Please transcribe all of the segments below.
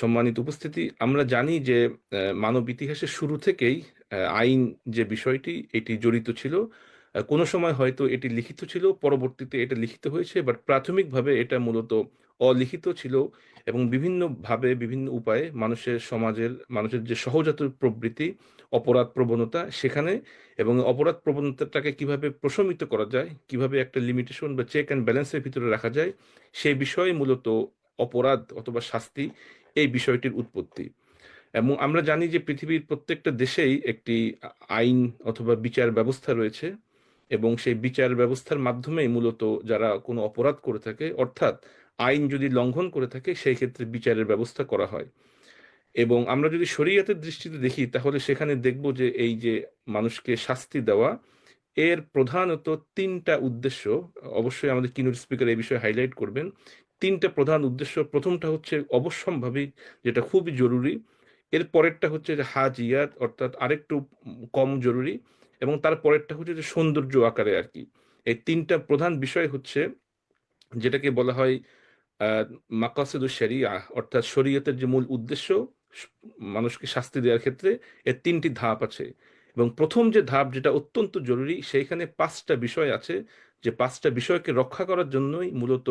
সম্মানিত উপস্থিতি, আমরা জানি যে মানব ইতিহাসের শুরু থেকেই আইন যে বিষয়টি, এটি জড়িত ছিল। কোনো সময় হয়তো এটি লিখিত ছিল, পরবর্তীতে এটা লিখিত হয়েছে বাট প্রাথমিকভাবে এটা মূলত অলিখিত ছিল এবং বিভিন্নভাবে, বিভিন্ন উপায়ে মানুষের সমাজের, মানুষের যে সহজাত প্রবৃত্তি, অপরাধ প্রবণতা সেখানে এবং অপরাধ প্রবণতাটাকে কীভাবে প্রশমিত করা যায়, কীভাবে একটা লিমিটেশন বা চেক অ্যান্ড ব্যালেন্সের ভিতরে রাখা যায় সেই বিষয়ে মূলত অপরাধ অথবা শাস্তি এই বিষয়টির উৎপত্তি। এবং আমরা জানি যে পৃথিবীর প্রত্যেকটা দেশেই একটি আইন অথবা বিচার ব্যবস্থা রয়েছে এবং সেই বিচার ব্যবস্থার মাধ্যমেই মূলত যারা কোনো অপরাধ করে থাকে, অর্থাৎ আইন যদি লঙ্ঘন করে থাকে, সেই ক্ষেত্রে বিচারের ব্যবস্থা করা হয়। এবং আমরা যদি শরীয়তের দৃষ্টিতে দেখি, তাহলে সেখানে দেখব যে এই যে মানুষকে শাস্তি দেওয়া, এর প্রধানত তিনটা উদ্দেশ্য। অবশ্যই আমাদের কিনুর স্পিকার এই বিষয়ে হাইলাইট করবেন। তিনটা প্রধান উদ্দেশ্য। প্রথমটা হচ্ছে অবশ্যম্ভাবী, যেটা খুবই জরুরি। এর পরেরটা হচ্ছে যে হাজ হাজিয়াত, অর্থাৎ আরেকটু কম জরুরি। এবং তার পরেরটা হচ্ছে যে সৌন্দর্য আকারে আর কি। এই তিনটা প্রধান বিষয় হচ্ছে যেটাকে বলা হয় মাকাসেদু শরিয়া, অর্থাৎ শরীয়তের যে মূল উদ্দেশ্য, মানুষকে শাস্তি দেওয়ার ক্ষেত্রে এর তিনটি ধাপ আছে। এবং প্রথম যে ধাপ, যেটা অত্যন্ত জরুরি, সেইখানে পাঁচটা বিষয় আছে। যে পাঁচটা বিষয়কে রক্ষা করার জন্যই মূলত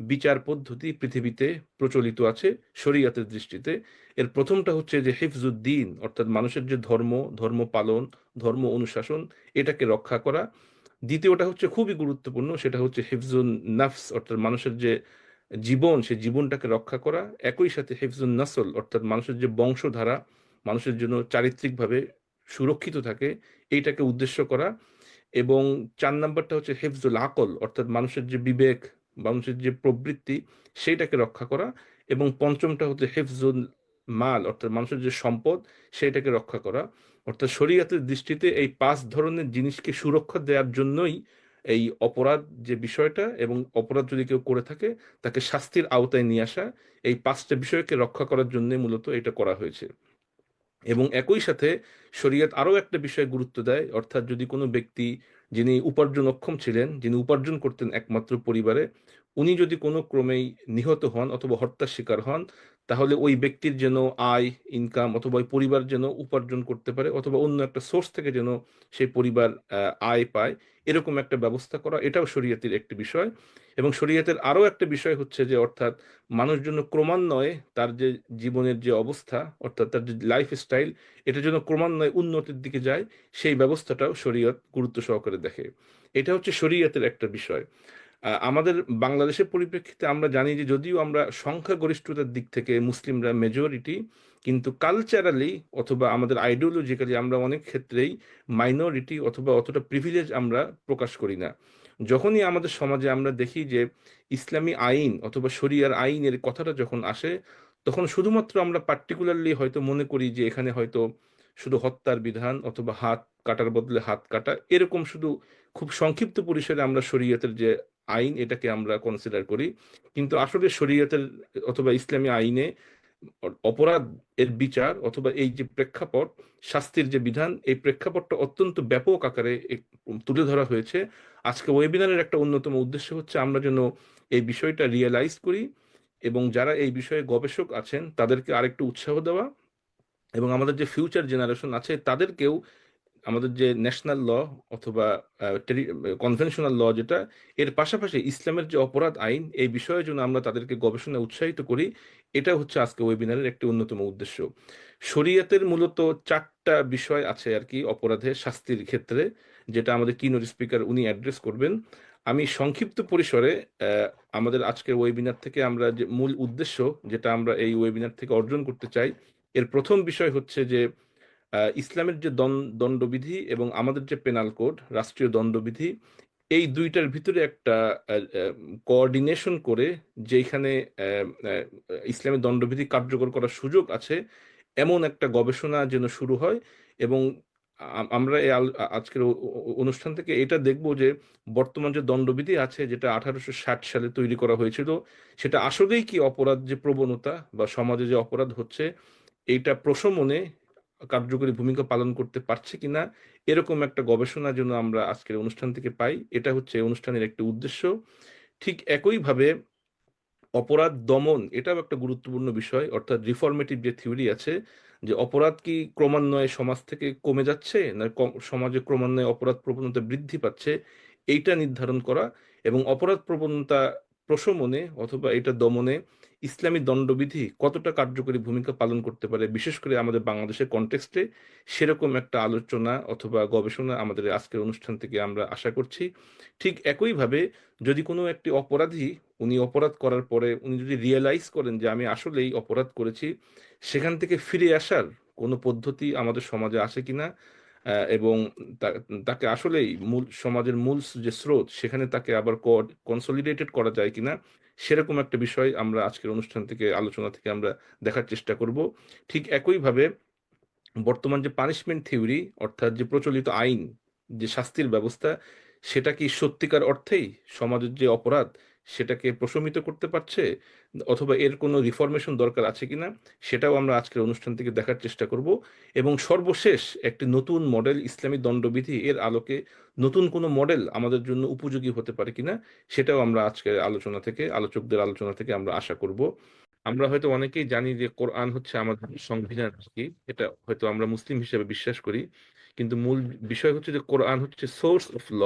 বিচার পদ্ধতি পৃথিবীতে প্রচলিত আছে, শরীয়তের দৃষ্টিতে। এর প্রথমটা হচ্ছে যে হিফজুদ্দিন, অর্থাৎ মানুষের যে ধর্ম ধর্ম পালন, ধর্ম অনুশাসন, এটাকে রক্ষা করা। দ্বিতীয়টা হচ্ছে খুবই গুরুত্বপূর্ণ, সেটা হচ্ছে হিফজুন নাফস, অর্থাৎ মানুষের যে জীবন, সেই জীবনটাকে রক্ষা করা। একই সাথে হিফজুন নাসল, অর্থাৎ মানুষের যে বংশধারা, মানুষের জন্য চারিত্রিকভাবে সুরক্ষিত থাকে, এইটাকে উদ্দেশ্য করা। এবং চার নাম্বারটা হচ্ছে হেফজুল আকল, অর্থাৎ মানুষের যে বিবেক মানুষের যে প্রবৃত্তি, সেইটাকে রক্ষা করা এবং পঞ্চমটা হচ্ছে হেফজুল মাল, অর্থাৎ মানুষের যে সম্পদ, সেইটাকে রক্ষা করা। অর্থাৎ শরীয়তের দৃষ্টিতে এই পাঁচ ধরনের জিনিসকে সুরক্ষা দেওয়ার জন্যই এই অপরাধ যে বিষয়টা এবং অপরাধ যদি কেউ করে থাকে, তাকে শাস্তির আওতায় নিয়ে আসা, এই পাঁচটা বিষয়কে রক্ষা করার জন্য মূলত এটা করা হয়েছে। এবং একই সাথে শরীয়ত আরও একটা বিষয় গুরুত্ব দেয়, অর্থাৎ যদি কোনো ব্যক্তি যিনি উপার্জন অক্ষম ছিলেন, যিনি উপার্জন করতেন একমাত্র পরিবারে, উনি যদি কোনো ক্রমেই নিহত হন অথবা হত্যার শিকার হন তাহলে ওই ব্যক্তির যেন আয় ইনকাম অথবা ওই পরিবার যেন উপার্জন করতে পারে অথবা অন্য একটা সোর্স থেকে যেন সেই পরিবার আয় পায়, এরকম একটা ব্যবস্থা করা, এটাও শরীয়তের একটি বিষয়। এবং শরীয়তের আরও একটা বিষয় হচ্ছে যে, অর্থাৎ মানুষ জন্য ক্রমান্বয়ে তার যে জীবনের যে অবস্থা, অর্থাৎ তার যে লাইফ স্টাইল এটা যেন ক্রমান্বয়ে উন্নতির দিকে যায়, সেই ব্যবস্থাটাও শরীয়ত গুরুত্ব সহকারে দেখে। এটা হচ্ছে শরীয়তের একটা বিষয়। আমাদের বাংলাদেশের পরিপ্রেক্ষিতে আমরা জানি যে যদিও আমরা সংখ্যাগরিষ্ঠতার দিক থেকে মুসলিমরা মেজরিটি কিন্তু কালচারালি অথবা আমাদের আইডিওলজিক্যালি আমরা অনেক ক্ষেত্রেই মাইনরিটি অথবা অতটা প্রিভিলেজ আমরা প্রকাশ করি না। যখনই আমাদের সমাজে আমরা দেখি যে ইসলামী আইন অথবা শরিয়ার আইনের কথাটা যখন আসে, তখন শুধুমাত্র আমরা পার্টিকুলারলি হয়তো মনে করি যে এখানে হয়তো শুধু হত্যার বিধান অথবা হাত কাটার বদলে হাত কাটা, এরকম শুধু খুব সংক্ষিপ্ত পরিসরে আমরা শরীয়তের যে আইন এটাকে আমরা কনসিডার করি। কিন্তু আসলে শরীয়তের অথবা ইসলামী আইনে অপরাধ এর বিচার অথবা এই যে প্রেক্ষাপট, শাস্তির যে বিধান, এই প্রেক্ষাপটটা অত্যন্ত ব্যাপক আকারে তুলে ধরা হয়েছে। আজকে ওয়েবিনারের একটা অন্যতম উদ্দেশ্য হচ্ছে আমরা যেন এই বিষয়টা রিয়েলাইজ করি এবং যারা এই বিষয়ে গবেষক আছেন তাদেরকে আরেকটু উৎসাহ দেওয়া এবং আমাদের যে ফিউচার জেনারেশন আছে তাদেরকেও আমাদের যে ন্যাশনাল ল অথবা কনভেনশনাল ল যেটা, এর পাশাপাশি ইসলামের যে অপরাধ আইন, এই বিষয়ের জন্য আমরা তাদেরকে গবেষণা উৎসাহিত করি, এটা হচ্ছে আজকে ওয়েবিনারের একটি অন্যতম উদ্দেশ্য। শরীয়তের মূলত চারটা বিষয় আছে আর কি অপরাধের শাস্তির ক্ষেত্রে, যেটা আমাদের কিনোর স্পিকার উনি অ্যাড্রেস করবেন। আমি সংক্ষিপ্ত পরিসরে আমাদের আজকের ওয়েবিনার থেকে আমরা যে মূল উদ্দেশ্য, যেটা আমরা এই ওয়েবিনার থেকে অর্জন করতে চাই, এর প্রথম বিষয় হচ্ছে যে ইসলামের যে দণ্ডবিধি এবং আমাদের যে পেনাল কোড রাষ্ট্রীয় দণ্ডবিধি, এই দুইটার ভিতরে একটা কোঅর্ডিনেশন করে যেখানে ইসলামের দণ্ডবিধি কার্যকর করার সুযোগ আছে, এমন একটা গবেষণা যেন শুরু হয় এবং আমরা এই আজকের অনুষ্ঠান থেকে এটা দেখব যে বর্তমান যে দণ্ডবিধি আছে যেটা আঠারোশো ষাট সালে তৈরি করা হয়েছিল, সেটা আসলেই কি অপরাধ যে প্রবণতা বা সমাজে যে অপরাধ হচ্ছে, এইটা প্রশমনে কার্যকরী ভূমিকা পালন করতে পারছে কিনা, এরকম একটা গবেষণা জন্য আমরা আজকের অনুষ্ঠান থেকে পাই। এটা হচ্ছে অনুষ্ঠানের একটি উদ্দেশ্য। ঠিক একইভাবে অপরাধ দমন, এটাও একটা গুরুত্বপূর্ণ বিষয়, অর্থাৎ রিফর্মেটিভ যে থিওরি আছে, যে অপরাধ কি ক্রমান্বয়ে সমাজ থেকে কমে যাচ্ছে, না সমাজে ক্রমান্বয়ে অপরাধ প্রবণতা বৃদ্ধি পাচ্ছে, এইটা নির্ধারণ করা এবং অপরাধ প্রবণতা প্রশমনে অথবা এটা দমনে ইসলামী দণ্ডবিধি কতটা কার্যকরী ভূমিকা পালন করতে পারে, বিশেষ করে আমাদের বাংলাদেশের কনটেক্সটে সেরকম একটা আলোচনা অথবা গবেষণা আমাদের আজকের অনুষ্ঠান থেকে আমরা আশা করছি। ঠিক একইভাবে যদি কোনো একটি অপরাধী, উনি অপরাধ করার পরে উনি যদি রিয়েলাইজ করেন যে আমি আসলেই অপরাধ করেছি, সেখান থেকে ফিরে আসার কোনো পদ্ধতি আমাদের সমাজে আছে কিনা এবং তাকে আসলেই মূল, সমাজের মূল যে স্রোত, সেখানে তাকে আবার কনসলিডেটেড করা যায় কিনা সেরকম একটা বিষয় আমরা আজকের অনুষ্ঠান থেকে, আলোচনা থেকে আমরা দেখার চেষ্টা করব। ঠিক একইভাবে বর্তমান যে পানিশমেন্ট থিওরি অর্থাৎ যে প্রচলিত আইন, যে শাস্তির ব্যবস্থা, সেটা কি সত্যিকার অর্থেই সমাজের যে অপরাধ সেটাকে প্রশমিত করতে পারছে? অথবা এর কোনো রিফরমেশন দরকার আছে কিনা? সেটাও আমরা আজকের অনুষ্ঠান থেকে দেখার চেষ্টা করব। এবং সর্বশেষ একটি নতুন মডেল ইসলামী দণ্ডবিধি, এর আলোকে নতুন কোনো মডেল আমাদের জন্য উপযোগী হতে পারে কিনা, সেটাও আমরা আজকের আলোচনা থেকে, আলোচকদের আলোচনা থেকে আমরা আশা করব। আমরা হয়তো অনেকেই জানি যে কোরআন হচ্ছে আমাদের সংবিধান কি। এটা হয়তো আমরা মুসলিম হিসেবে বিশ্বাস করি। কিন্তু মূল বিষয় হচ্ছে যে কোরআন হচ্ছে সোর্স অফ ল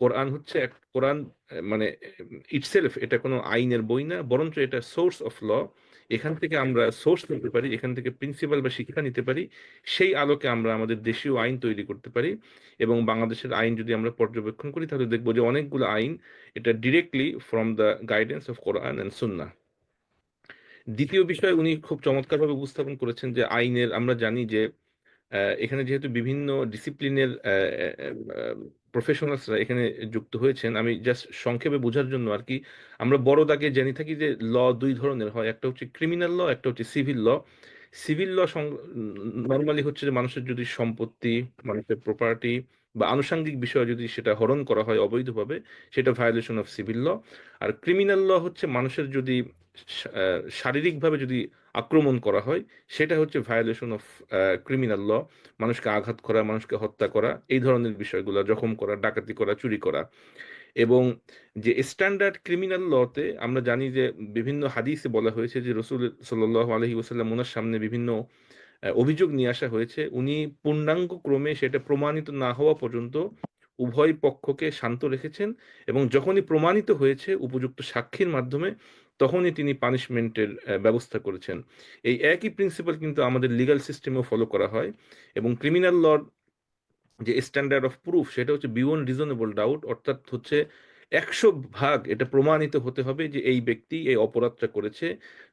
কোরআন হচ্ছে এক, কোরআন মানে ইটসেলফ এটা কোনো আইনের বই না, বরঞ্চ এটা সোর্স অফ ল এখান থেকে আমরা সোর্স নিতে পারি, এখান থেকে প্রিন্সিপাল বা শিক্ষা নিতে পারি, সেই আলোকে আমরা আমাদের দেশীয় আইন তৈরি করতে পারি এবং বাংলাদেশের আইন যদি আমরা পর্যবেক্ষণ করি, তাহলে দেখব যে অনেকগুলো আইন এটা directly from the guidance of Quran and সুন্না দ্বিতীয় বিষয় উনি খুব চমৎকারভাবে উপস্থাপন করেছেন যে আইনের, আমরা জানি যে এখানে যেহেতু বিভিন্ন ডিসিপ্লিনের প্রফেশনালসরা এখানে যুক্ত হয়েছেন। আমি জাস্ট সংক্ষেপে বোঝার জন্য আর কি, আমরা বড় দাগে জেনে থাকি যে, ল দুই ধরনের হয়। একটা হচ্ছে ক্রিমিনাল ল একটা হচ্ছে civil law civil law normally হচ্ছে যে, মানুষের যদি সম্পত্তি, মানুষের প্রপার্টি বা আনুষঙ্গিক বিষয় যদি সেটা হরণ করা হয় অবৈধভাবে, সেটা ভায়োলেশন অফ সিভিল ল আর ক্রিমিনাল ল হচ্ছে মানুষের যদি শারীরিকভাবে যদি আক্রমণ করা হয়, সেটা হচ্ছে ভায়োলেশন অফ ক্রিমিনাল ল মানুষকে আঘাত করা, মানুষকে হত্যা করা, এই ধরনের বিষয়গুলো, জখম করা, ডাকাতি করা, চুরি করা। এবং যে স্ট্যান্ডার্ড ক্রিমিনাল লতে আমরা জানি যে বিভিন্ন হাদিসে বলা হয়েছে যে রসুল সাল্লাহ আলহি ওসাল্লাম ওনার সামনে বিভিন্ন অভিযোগ নিয়ে আসা হয়েছে। উনি পূর্ণাঙ্গ ক্রমে সেটা প্রমাণিত না হওয়া পর্যন্ত উভয় পক্ষকে শান্ত রেখেছেন এবং যখনই প্রমাণিত হয়েছে, উপযুক্ত সাক্ষীর মাধ্যমে তখনই তিনি পানিশমেন্টের ব্যবস্থা করেছেন। এই একই প্রিন্সিপাল কিন্তু আমাদের লিগ্যাল সিস্টেমেও ফলো করা হয় এবং ক্রিমিনাল লর যে স্ট্যান্ডার্ড অফ প্রুফ সেটা হচ্ছে বিয়ন্ড রিজনেবল ডাউট অর্থাৎ হচ্ছে একশো ভাগ এটা প্রমাণিত হতে হবে যে এই ব্যক্তি এই অপরাধটা করেছে।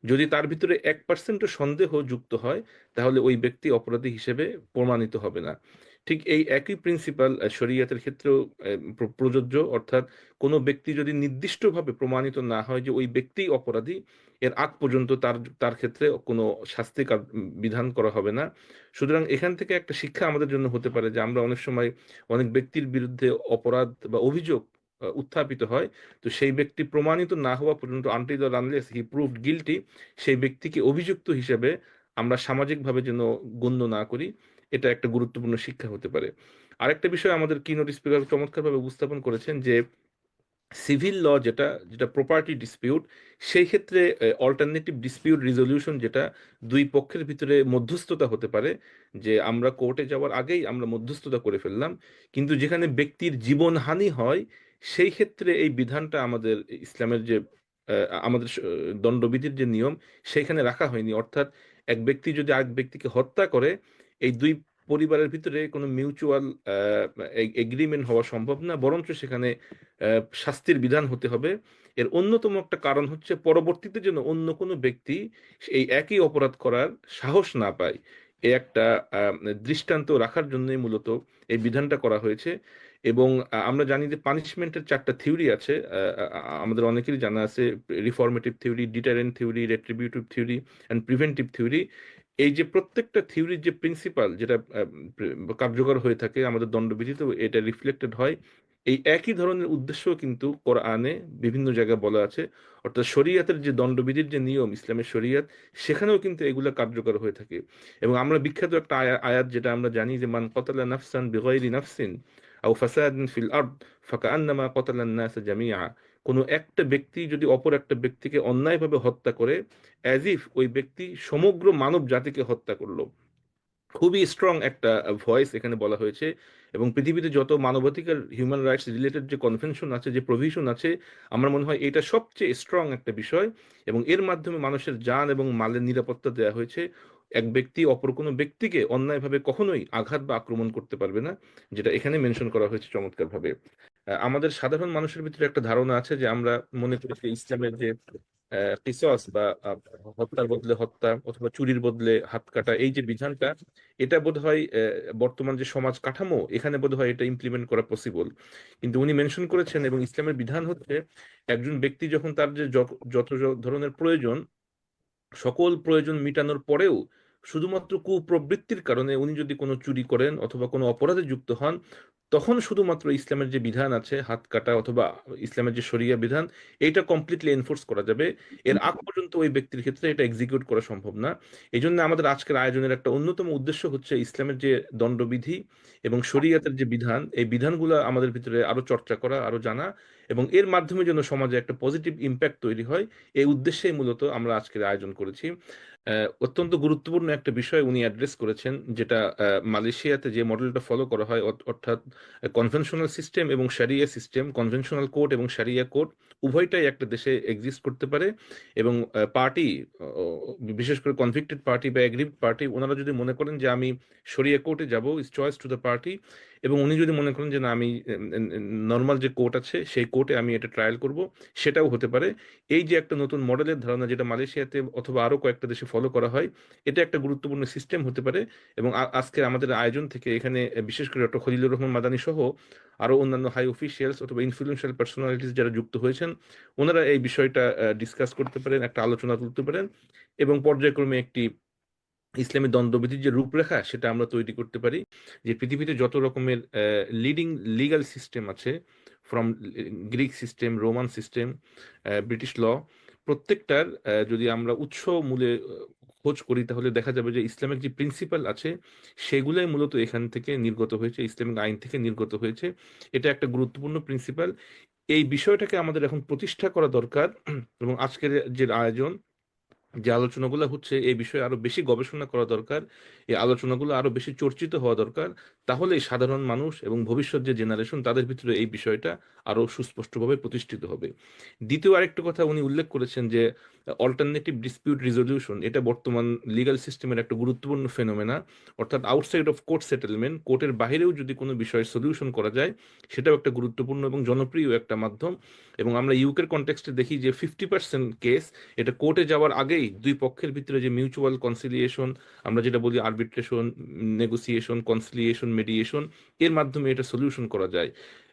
যদি তার ভিতরে এক পার্সেন্টও সন্দেহ যুক্ত হয়, তাহলে ওই ব্যক্তি অপরাধী হিসেবে প্রমাণিত হবে না। ঠিক এই একই প্রিন্সিপাল শরিয়াতের ক্ষেত্রেও প্রযোজ্য। অর্থাৎ কোনো ব্যক্তি যদি নির্দিষ্টভাবে প্রমাণিত না হয় যে ওই ব্যক্তি অপরাধী, এর আগ পর্যন্ত তার তার ক্ষেত্রে কোনো শাস্তি বিধান করা হবে না। সুতরাং এখান থেকে একটা শিক্ষা আমাদের জন্য হতে পারে যে আমরা অনেক সময় অনেক ব্যক্তির বিরুদ্ধে অপরাধ বা অভিযোগ উত্থাপিত হয়। তো সেই ব্যক্তি প্রমাণিত না হওয়া পর্যন্ত until unless he proved guilty সেই ব্যক্তিকে অভিযুক্ত হিসেবে আমরা সামাজিকভাবে যেন গণ্য না করি। এটা একটা গুরুত্বপূর্ণ শিক্ষা হতে পারে। আরেকটা বিষয় আমাদের কিনোট স্পিকার চমৎকারভাবে উপস্থাপন করেছেন যে সিভিল ল যেটা যেটা প্রপার্টি ডিসপিউট সেই ক্ষেত্রে অল্টারনেটিভ ডিসপিউট রিজলিউশন যেটা দুই পক্ষের ভিতরে মধ্যস্থতা হতে পারে, যে আমরা কোর্টে যাওয়ার আগেই আমরা মধ্যস্থতা করে ফেললাম, কিন্তু যেখানে ব্যক্তির জীবনহানি হয়, সেই ক্ষেত্রে এই বিধানটা আমাদের ইসলামের যে আমাদের দণ্ডবিধির যে নিয়ম, সেইখানে রাখা হয়নি। অর্থাৎ এক ব্যক্তি যদি আরেক ব্যক্তিকে হত্যা করে এই দুই পরিবারের ভিতরে কোনো মিউচুয়াল এগ্রিমেন্ট হওয়া সম্ভব না। বরঞ্চ সেখানে শাস্তির বিধান হতে হবে। এর অন্যতম একটা কারণ হচ্ছে পরবর্তীতে যেন অন্য কোনো ব্যক্তি এই একই অপরাধ করার সাহস না পায়। এ একটা দৃষ্টান্ত রাখার জন্যই মূলত এই বিধানটা করা হয়েছে। এবং আমরা জানি যে পানিশমেন্টের চারটা থিওরি আছে। আমাদের অনেকেরই জানা আছে reformative theory deterrent theory retributive theory and preventive theory এই যে প্রত্যেকটা থিওরির যে প্রিন্সিপাল যেটা কার্যকর হয়ে থাকে আমাদের দণ্ডবিধিতে, এটা রিফ্লেক্টেড হয়। এই একই ধরনের উদ্দেশ্য কিন্তু কোরআনে বিভিন্ন জায়গায় বলা আছে। অর্থাৎ শরিয়াতের যে দণ্ডবিধির যে নিয়ম, ইসলামের শরিয়াত, সেখানেও কিন্তু এগুলো কার্যকর হয়ে থাকে। এবং আমরা বিখ্যাত একটা আয়া- আয়াত যেটা আমরা জানি যে, মান কতালা নাফসান বিগাইরি নাফসিন আও ফাসাদিন ফিল আরদ ফাকান্নামা কতালান নাস জামিআ। কোনো একটা ব্যক্তি যদি অপর একটা ব্যক্তিকে অন্যায়ভাবে হত্যা করে অ্যাজ ইফ ওই ব্যক্তি সমগ্র মানব জাতিকে হত্যা করল। খুবই স্ট্রং একটা ভয়েস এখানে বলা হয়েছে এবং পৃথিবীতে যত মানবাধিকার হিউম্যান রাইটস রিলেটেড যে কনভেনশন আছে, যে প্রভিশন আছে, আমার মনে হয় এটা সবচেয়ে স্ট্রং একটা বিষয় এবং এর মাধ্যমে মানুষের যান এবং মালের নিরাপত্তা দেওয়া হয়েছে। এক ব্যক্তি অপর কোনো ব্যক্তিকে অন্যায়ভাবে কখনোই আঘাত বা আক্রমণ করতে পারবে না, যেটা এখানে মেনশন করা হয়েছে চমৎকারভাবে। আমাদের সাধারণ মানুষের ভিতরে একটা ধারণা আছে যে আমরা মনে করি যে ইসলামের যে কিসস বা হত্যার বদলে হত্যা অথবা চুরির বদলে হাত কাটা এই যে বিধানটা এটা বোধহয় আহ, বর্তমান যে সমাজ কাঠামো এখানে বোধ হয় এটা ইমপ্লিমেন্ট করা পসিবল কিন্তু উনি মেনশন করেছেন এবং ইসলামের বিধান হচ্ছে একজন ব্যক্তি যখন তার যে যত ধরনের প্রয়োজন সকল প্রয়োজন মিটানোর পরেও শুধুমাত্র কুপ্রবৃত্তির কারণে উনি যদি কোনো চুরি করেন অথবা কোনো অপরাধে যুক্ত হন তখন শুধুমাত্র ইসলামের যে বিধান আছে হাত কাটা অথবা ইসলামের যে শরিয়া বিধান এটা কমপ্লিটলি এনফোর্স করা যাবে। এর আগ পর্যন্ত ওই ব্যক্তির ক্ষেত্রে এটা এক্সিকিউট করা সম্ভব না। এই জন্য আমাদের আজকের আয়োজনের একটা অন্যতম উদ্দেশ্য হচ্ছে ইসলামের যে দণ্ডবিধি এবং শরিয়াতের যে বিধান এই বিধানগুলো আমাদের ভিতরে আরও চর্চা করা আরও জানা এবং এর মাধ্যমে যেন সমাজে একটা পজিটিভ ইম্প্যাক্ট তৈরি হয় এই উদ্দেশ্যেই মূলত আমরা আজকের আয়োজন করেছি। অত্যন্ত গুরুত্বপূর্ণ একটা বিষয় উনি অ্যাড্রেস করেছেন, যেটা মালয়েশিয়াতে যে মডেলটা ফলো করা হয়, অর্থাৎ কনভেনশনাল সিস্টেম এবং সারিয়া সিস্টেম কনভেনশনাল কোর্ট এবং সারিয়া কোর্ট উভয়টাই একটা দেশে এক্সিস্ট করতে পারে এবং পার্টি বিশেষ করে কনভিক্টেড পার্টি বা এগ্রিভ পার্টি ওনারা যদি মনে করেন যে আমি শরিয়া কোর্টে যাব is choice to the party এবং উনি যদি মনে করেন যে না, আমি নর্মাল যে কোর্ট আছে, সেই কোর্টে আমি এটা ট্রায়াল করব, সেটাও হতে পারে। এই যে একটা নতুন মডেলের ধারণা যেটা মালয়েশিয়াতে অথবা আরও কয়েকটা দেশে ফলো করা হয়, এটা একটা গুরুত্বপূর্ণ সিস্টেম হতে পারে এবং আ- আজকে আমাদের আয়োজন থেকে এখানে, বিশেষ করে ডক্টর খলিলুর রহমান মাদানী সহ আরও অন্যান্য হাই অফিসিয়ালস অথবা ইনফ্লুয়েন্সিয়াল পার্সোনালিটিস যারা যুক্ত হয়েছেন, ওনারা এই বিষয়টা ডিসকাস করতে পারেন, একটা আলোচনা তুলতে পারেন এবং পর্যায়ক্রমে একটি ইসলামী দ্বন্দ্ববিধির যে রূপরেখা, সেটা আমরা তৈরি করতে পারি যে পৃথিবীতে যত রকমের লিডিং লিগ্যাল সিস্টেম আছে from Greek system Roman system British law প্রত্যেকটার যদি আমরা উৎস মূলে খোঁজ করি, তাহলে দেখা যাবে যে ইসলামিক যে প্রিন্সিপাল আছে, সেগুলাই মূলত এখান থেকে নির্গত হয়েছে, ইসলামিক আইন থেকে নির্গত হয়েছে। এটা একটা গুরুত্বপূর্ণ প্রিন্সিপাল এই বিষয়টাকে আমাদের এখন প্রতিষ্ঠা করা দরকার, এবং আজকের যে আয়োজন, যে আলোচনাগুলো হচ্ছে, এই বিষয়ে আরও বেশি গবেষণা করা দরকার, এই আলোচনাগুলো আরও বেশি চর্চিত হওয়া দরকার। তাহলে সাধারণ মানুষ এবং ভবিষ্যৎ যে জেনারেশন তাদের ভিতরে এই বিষয়টা আরও সুস্পষ্টভাবে প্রতিষ্ঠিত হবে। দ্বিতীয় আরেকটা কথা উনি উল্লেখ করেছেন যে অল্টারনেটিভ ডিসপিউট রিজলিউশন এটা বর্তমান লিগ্যাল সিস্টেমের একটা গুরুত্বপূর্ণ ফেনোমেনা অর্থাৎ আউটসাইড অফ কোর্ট সেটেলমেন্ট কোর্টের বাইরেও যদি কোনো বিষয়ে সলিউশন করা যায়, সেটাও একটা গুরুত্বপূর্ণ এবং জনপ্রিয় একটা মাধ্যম। এবং আমরা ইউকের কনটেক্সটে দেখি যে ফিফটি পার্সেন্ট কেস এটা কোর্টে যাওয়ার আগেই দুই পক্ষের ভিতরে যে মিউচুয়াল কনসিলিয়েশন আমরা যেটা বলি আরবিট্রেশন নেগোসিয়েশন কনসিলিয়েশন মেডিয়েশন এর মাধ্যমে এটা সলিউশন করা যায়।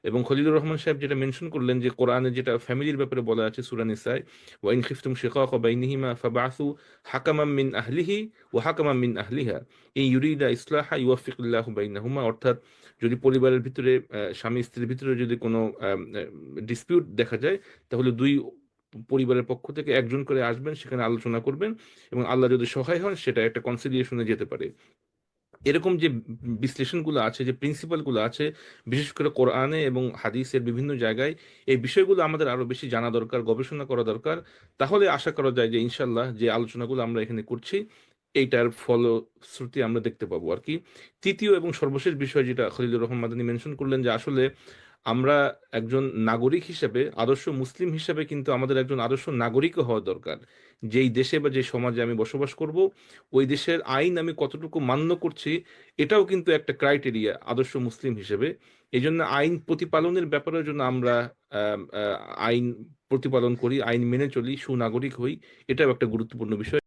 এবং খলিলুর রহমান সাহেব যেটা মেনশন করলেন যে, কোরআনে যেটা ফ্যামিলির ব্যাপারে বলা আছে সূরা নিসায়, ওয়া ইন খিফতুম শিকাকা বাইনিহিমা ফাবাসু হাকামান মিন আহলিহি ওয়া হাকামান মিন আহলিহা। ইন ইউরিদা ইসলাহা ইউওয়াফিকুল্লাহু বাইনাহুমা, অর্থাৎ যদি পরিবারের ভিতরে স্বামী স্ত্রীর ভিতরে যদি কোনো ডিসপিউট দেখা যায়, তাহলে দুই পরিবারের পক্ষ থেকে একজন করে আসবেন, সেখানে আলোচনা করবেন এবং আল্লাহ যদি সহায় হন, সেটা একটা কনসিলিয়েশনে যেতে পারে। এরকম যে বিশ্লেষণগুলো আছে, যে প্রিন্সিপালগুলো আছে, বিশেষ করে কোরআনে এবং হাদিসের বিভিন্ন জায়গায় এই বিষয়গুলো আমাদের আরও বেশি জানা দরকার, গবেষণা করা দরকার। তাহলে আশা করা যায় যে ইনশাল্লাহ যে আলোচনাগুলো আমরা এখানে করছি, এইটার ফলশ্রুতি আমরা দেখতে পাবো আর কি। তৃতীয় এবং সর্বশেষ বিষয় যেটা খলিলুর রহমান মেনশন করলেন যে আসলে আমরা একজন নাগরিক হিসেবে, আদর্শ মুসলিম হিসেবে কিন্তু আমাদের একজন আদর্শ নাগরিকও হওয়া দরকার। যেই দেশে বা যে সমাজে আমি বসবাস করব, ওই দেশের আইন আমি কতটুকু মান্য করছি, এটাও কিন্তু একটা ক্রাইটেরিয়া আদর্শ মুসলিম হিসেবে। এই জন্য আইন প্রতিপালনের ব্যাপারের জন্য আমরা আইন প্রতিপালন করি, আইন মেনে চলি, সুনাগরিক হই, এটাও একটা গুরুত্বপূর্ণ বিষয়।